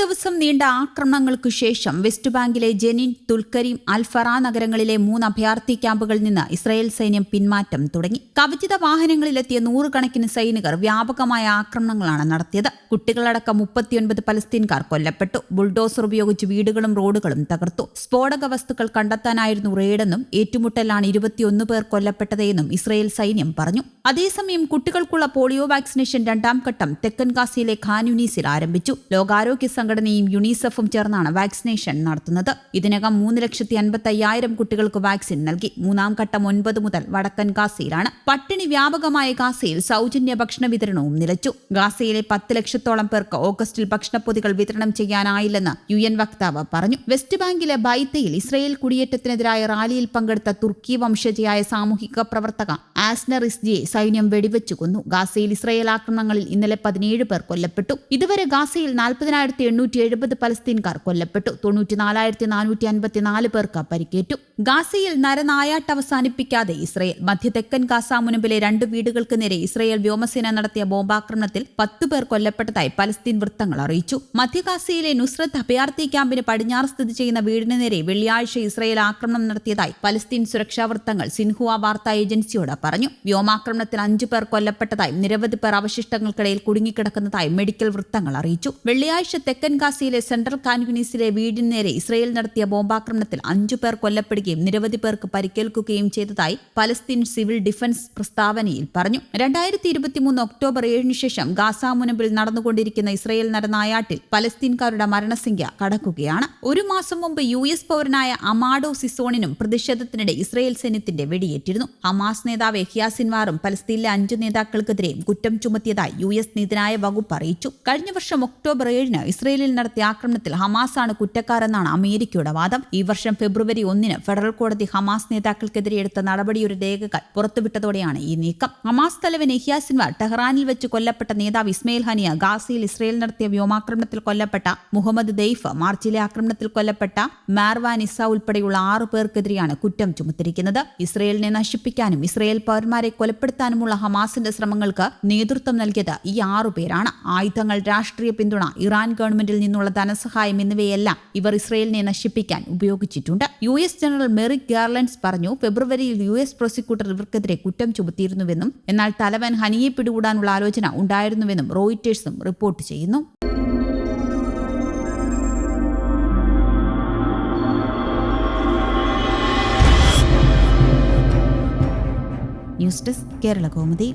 ദിവസം നീണ്ട ആക്രമണങ്ങൾക്കു ശേഷം വെസ്റ്റ് ബാങ്കിലെ ജെനിൻ തുൽക്കരീം അൽഫറ നഗരങ്ങളിലെ മൂന്ന് അഭയാർത്ഥി ക്യാമ്പുകളിൽ നിന്ന് ഇസ്രായേൽ സൈന്യം പിന്മാറ്റം തുടങ്ങി. കവചിത വാഹനങ്ങളിലെത്തിയ നൂറുകണക്കിന് സൈനികർ വ്യാപകമായ ആക്രമണങ്ങളാണ് നടത്തിയത്. കുട്ടികളടക്കം മുപ്പത്തിയൊൻപത് പലസ്തീൻകാർ കൊല്ലപ്പെട്ടു. ബുൾഡോസർ ഉപയോഗിച്ച് വീടുകളും റോഡുകളും തകർത്തു. സ്ഫോടക വസ്തുക്കൾ കണ്ടെത്താനായിരുന്നു റെയ്ഡെന്നും ഏറ്റുമുട്ടലാണ് ഇരുപത്തിയൊന്ന് പേർ കൊല്ലപ്പെട്ടതെന്നും ഇസ്രായേൽ സൈന്യം പറഞ്ഞു. അതേസമയം കുട്ടികൾക്കുള്ള പോളിയോ വാക്സിനേഷൻ രണ്ടാം ഘട്ടം തെക്കൻ ഗാസയിലെ ഖാൻ യുനീസിൽ ആരംഭിച്ചു. ലോകാരോഗ്യ സംഘടനയും യുണിസെഫും ചേർന്നാണ് വാക്സിനേഷൻ നടത്തുന്നത്. ഇതിനകം മൂന്ന് ലക്ഷത്തി അൻപത്തി അയ്യായിരം കുട്ടികൾക്ക് വാക്സിൻ നൽകി. മൂന്നാം ഘട്ടം ഒൻപത് മുതൽ വടക്കൻ ഗാസയിലാണ്. പട്ടിണി വ്യാപകമായ ഗാസയിൽ സൗജന്യ ഭക്ഷണ വിതരണവും നിലച്ചു. ഗാസയിലെ പത്ത് ലക്ഷത്തോളം പേർക്ക് ഓഗസ്റ്റിൽ ഭക്ഷണപ്പൊതികൾ വിതരണം ചെയ്യാനായില്ലെന്ന് യു എൻ വക്താവ് പറഞ്ഞു. വെസ്റ്റ് ബാങ്കിലെ ബൈത്തയിൽ ഇസ്രയേൽ കുടിയേറ്റത്തിനെതിരായ റാലിയിൽ പങ്കെടുത്ത തുർക്കി വംശജയായ സാമൂഹിക പ്രവർത്തക ആസ്നർ ഇസ്ജിയെ സൈന്യം വെടിവെച്ചു കൊന്നു. ഗാസയിൽ ഇസ്രയേൽ ആക്രമണങ്ങളിൽ ഇന്നലെ പതിനേഴ് പേർ കൊല്ലപ്പെട്ടു. ഇതുവരെ ഗാസയിൽ നാൽപ്പതിനായിരത്തി എണ്ണൂറ്റി എഴുപത് പലസ്തീൻകാർ കൊല്ലപ്പെട്ടു. തൊണ്ണൂറ്റിനാലായിരത്തി നാനൂറ്റി അൻപത്തിനാല് പേർക്ക് പരിക്കേറ്റു. ഗാസയിൽ നരനായാട്ട് അവസാനിപ്പിക്കാതെ ഇസ്രയേൽ മധ്യതെക്കൻ ഗാസ മുനമ്പിലെ രണ്ട് വീടുകൾക്ക് നേരെ ഇസ്രയേൽ വ്യോമസേന നടത്തിയ ബോംബാക്രമണത്തിൽ പത്ത് പേർ കൊല്ലപ്പെട്ടതായി പലസ്തീൻ വൃത്തങ്ങൾ അറിയിച്ചു. മധ്യഗാസയിലെ നുസ്രത്ത് അഭയാർത്ഥി ക്യാമ്പിന് പടിഞ്ഞാറ് സ്ഥിതി ചെയ്യുന്ന വീടിന് നേരെ വെള്ളിയാഴ്ച ഇസ്രയേൽ ആക്രമണം നടത്തിയതായി പലസ്തീൻ സുരക്ഷാ വൃത്തങ്ങൾ സിൻഹുവ വാർത്താ ഏജൻസിയോട് പറഞ്ഞു. വ്യോമാക്രമണത്തിൽ അഞ്ചു പേർ കൊല്ലപ്പെട്ടതായും നിരവധി പേർ അവശിഷ്ടങ്ങൾക്കിടയിൽ കുടുങ്ങിക്കിടക്കുന്നതായും മെഡിക്കൽ വൃത്തങ്ങൾ അറിയിച്ചു. വെള്ളിയാഴ്ച തെക്കൻ ഗാസയിലെ സെൻട്രൽ കാൻഗുനീസിലെ വീടിന് നേരെ ഇസ്രയേൽ നടത്തിയ ബോംബാക്രമണത്തിൽ അഞ്ചു പേർ കൊല്ലപ്പെടുകയും നിരവധി പേർക്ക് പരിക്കേൽക്കുകയും ചെയ്തതായി പലസ്തീൻ സിവിൽ ഡിഫൻസ് പ്രസ്താവനയിൽ പറഞ്ഞു. രണ്ടായിരത്തി ഇരുപത്തിമൂന്ന് ഒക്ടോബർ ഏഴിന് ശേഷം ഗാസ മുനമ്പിൽ നടന്നുകൊണ്ടിരിക്കുന്ന ഇസ്രയേൽ നടനായാട്ടിൽ പലസ്തീൻകാരുടെ മരണസംഖ്യ കടക്കുകയാണ്. ഒരു മാസം മുമ്പ് യു എസ് പൗരനായ അമാഡോ സിസോണിനും പ്രതിഷേധത്തിനിടെ ഇസ്രയേൽ സൈന്യത്തിന്റെ വെടിയേറ്റിരുന്നു. ഹമാസ് നേതാവ് യഹ്യാ സിൻവാറും പലസ്തീനിലെ അഞ്ചു നേതാക്കൾക്കെതിരെയും കുറ്റം ചുമത്തിയതായി യു എസ് നീതിനായ വകുപ്പ് അറിയിച്ചു. കഴിഞ്ഞ വർഷം ഒക്ടോബർ ഏഴിന് ഇസ്രയേലിൽ നടത്തിയ ആക്രമണത്തിൽ ഹമാസാണ് കുറ്റക്കാരെന്നാണ് അമേരിക്കയുടെ വാദം. ഈ വർഷം ഫെബ്രുവരി ഒന്നിന് ഫെഡറൽ കോടതി ഹമാസ് നേതാക്കൾക്കെതിരെ എടുത്ത നടപടിയൊരു രേഖകൾ പുറത്തുവിട്ടതോടെയാണ് ഈ നീക്കം. ഹമാസ് തലവൻ യഹ്യാ സിൻവാർ ടെഹ്റാനിൽ വെച്ച് കൊല്ലപ്പെട്ട നേതാവ് ഇസ്മയിൽ ഹനിയ ഗാസയിൽ ഇസ്രയേൽ നടത്തിയ വ്യോമാക്രമണത്തിൽ കൊല്ലപ്പെട്ട മുഹമ്മദ് ദെയ്ഫ് മാർച്ചിലെ ആക്രമണത്തിൽ കൊല്ലപ്പെട്ട മാർവാൻ ഇസ ഉൾപ്പെടെയുള്ള ആറു പേർക്കെതിരെയാണ് കുറ്റം ചുമത്തിരിക്കുന്നത്. ഇസ്രയേലിനെ നശിപ്പിക്കാനും ഇസ്രയേൽ പൗരന്മാരെ കൊലപ്പെടുത്താനുമുള്ള ഹമാസിന്റെ ശ്രമങ്ങൾക്ക് നേതൃത്വം നൽകിയത് ഈ ആറു പേരാണ്. ആയുധങ്ങൾ രാഷ്ട്രീയ പിന്തുണ ഇറാൻ ഗവൺമെന്റിൽ നിന്നുള്ള ധനസഹായം എന്നിവയെല്ലാം ഇവർ ഇസ്രയേലിനെ നശിപ്പിക്കാൻ ഉപയോഗിച്ചിട്ടുണ്ട്. U S general Merrick Garlands പറഞ്ഞു ഫെബ്രുവരിയിൽ യു എസ് പ്രോസിക്യൂട്ടർ ഇവർക്കെതിരെ കുറ്റം ചുമത്തിയിരുന്നുവെന്നും എന്നാൽ തലവൻ ഹനിയെ പിടികൂടാനുള്ള ആലോചന ഉണ്ടായിരുന്നുവെന്നും റോയിറ്റേഴ്സും റിപ്പോർട്ട് ചെയ്യുന്നു. News desk Kerala Kaumudi.